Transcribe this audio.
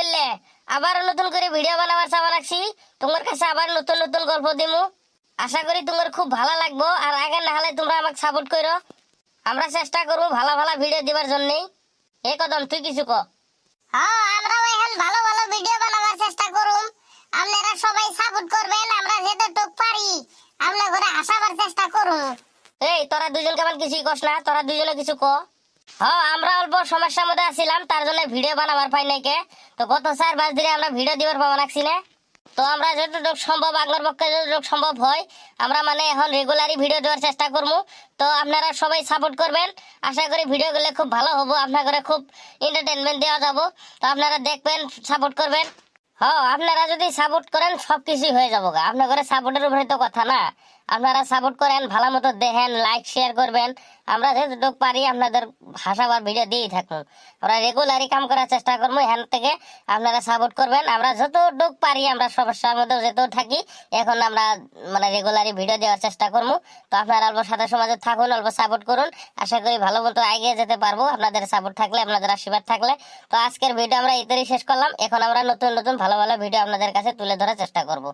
করলে আবার নতুন করে ভিডিও বানাবার চাওয়া রাখছি তোমার কাছে আবার নতুন নতুন গল্প দিমু। আশা করি তোমার খুব ভালো লাগবো আর আগে না হলে তোমরা আমাকে সাপোর্ট করো আমরা চেষ্টা করব ভালো ভালো ভিডিও দিবার জন্যই। এ কদম তুই কিছু ক। হ্যাঁ আমরা এখন ভালো ভালো ভিডিও বানাবার চেষ্টা করুম। আপনারা সবাই সাপোর্ট করবেন আমরা যেতটুক পারি আমরা করে হাসাবার চেষ্টা করুম। এই তোরা দুজন কেমন কিছুই কস না তোরা দুজনে কিছু ক। হ্যাঁ আমরা অল্প সমস্যার মধ্যে আছিলাম, তার জন্য ভিডিও বানাবার পাই নাই তো গত চার পাঁচ দিনে আমরা ভিডিও দিবার পাবো রাখছি না। তো আমরা যতটুকু সম্ভব আগের পক্ষে যতটুকু সম্ভব হয়, আমরা মানে এখন রেগুলারই ভিডিও দেওয়ার চেষ্টা করব। তো আপনারা সবাই সাপোর্ট করবেন। আশা করি ভিডিও গুলো খুব ভালো হব, আপনাদের খুব এন্টারটেনমেন্ট দেওয়া যাব। তো আপনারা দেখবেন সাপোর্ট করবেন। হ্যাঁ আপনারা যদি সাপোর্ট করেন সব কিছুই হয়ে যাব আপনাদের সাপোর্টের উপরে তো কথা না। আপনারা সাপোর্ট করেন, ভালো মতো দেখেন লাইক শেয়ার করবেন। আমরা যেটুকু পারি আপনাদের ভাষাবার ভিডিও দিয়েই থাকুন আমরা রেগুলারই কাম করার চেষ্টা করব, এখান থেকে আপনারা সাপোর্ট করবেন। আমরা যতটুকু পারি আমরা সমস্যার মধ্যে যেতেও থাকি, এখন আমরা মানে রেগুলারই ভিডিও দেওয়ার চেষ্টা করব। তো আপনারা অল্প সাথে সমাজে থাকুন, অল্প সাপোর্ট করুন। আশা করি ভালো মতো এগিয়ে যেতে পারব। আপনাদের সাপোর্ট থাকলে, আপনাদের আশীর্বাদ থাকলে। তো আজকের ভিডিও আমরা এতেই শেষ করলাম। এখন আমরা নতুন নতুন, ভালো ভালো ভিডিও আপনাদের কাছে তুলে ধরার চেষ্টা করব।